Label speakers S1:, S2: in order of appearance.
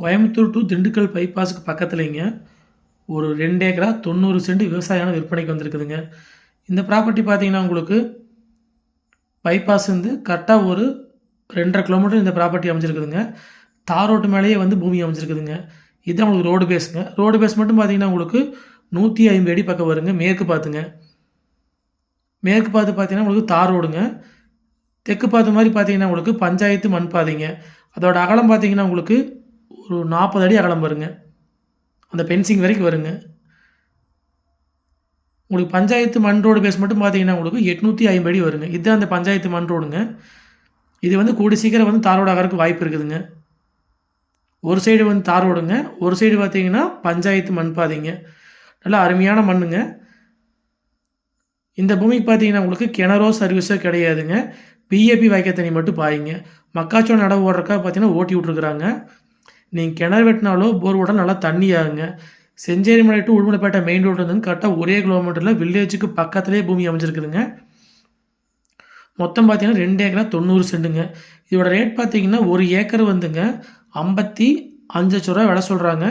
S1: Coimbatore to Dindigul பைபாஸுக்கு பக்கத்துலேங்க ஒரு ரெண்டு ஏக்கரா தொண்ணூறு சென்ட் விவசாயம் விற்பனைக்கு வந்திருக்குதுங்க. இந்த ப்ராப்பர்ட்டி பார்த்தீங்கன்னா உங்களுக்கு பைபாஸ் வந்து கரெக்டாக ஒரு ரெண்டரை கிலோமீட்டர் இந்த ப்ராப்பர்ட்டி அமைஞ்சிருக்குதுங்க. தார் ரோட்டு மேலேயே வந்து பூமி அமைஞ்சிருக்குதுங்க. இதுதான் உங்களுக்கு ரோடு பேஸுங்க ரோடு பேஸ் மட்டும் பார்த்தீங்கன்னா உங்களுக்கு நூற்றி ஐம்பது அடி பக்கம் வருங்க மேற்கு பார்த்துங்க மேற்கு பார்த்து பார்த்தீங்கன்னா உங்களுக்கு தார் ரோடுங்க. தெற்கு பார்த்த மாதிரி பார்த்தீங்கன்னா உங்களுக்கு பஞ்சாயத்து மண் பாதைங்க. அதோட அகலம் பார்த்தீங்கன்னா உங்களுக்கு ஒரு நாற்பது அடி அகலம் வருங்க. அந்த பென்சிங் வரைக்கும் வருங்க. உங்களுக்கு பஞ்சாயத்து மண் ரோடு பேஸ் மட்டும் பார்த்தீங்கன்னா உங்களுக்கு எட்நூற்றி ஐம்பது அடி வருங்க. இதுதான் அந்த பஞ்சாயத்து மண் ரோடுங்க இது வந்து கூடி சீக்கிரம் வந்து தாரோடு ரோடு ஆகிறதுக்கு வாய்ப்பு இருக்குதுங்க. ஒரு சைடு வந்து தார் ரோடுங்க ஒரு சைடு பார்த்தீங்கன்னா பஞ்சாயத்து மண் பாதைங்க. நல்லா அருமையான மண்ணுங்க. இந்த பூமிக்கு பார்த்தீங்கன்னா உங்களுக்கு கிணறோ சர்வீஸோ கிடையாதுங்க. பிஏபி வாய்க்க தண்ணி மட்டும் பாயுங்க. மக்காச்சோளம் நடவு ஓடுறக்கா பார்த்தீங்கன்னா ஓட்டி விட்ருக்குறாங்க நீங்கள் கிணறு வெட்டினாலோ போர் விட நல்லா தண்ணி ஆகுங்க. Chencherimalai to Udumalaipettai main road வந்து கரெக்டாக ஒரே கிலோமீட்டரில் வில்லேஜுக்கு பக்கத்துலேயே பூமி அமைஞ்சிருக்குதுங்க. மொத்தம் பார்த்தீங்கன்னா ரெண்டு ஏக்கரா தொண்ணூறு சென்ட்டுங்க இதோட ரேட் பார்த்தீங்கன்னா ஒரு ஏக்கர் வந்துங்க. ஐம்பத்தி அஞ்சு லட்ச ரூபா விலை சொல்கிறாங்க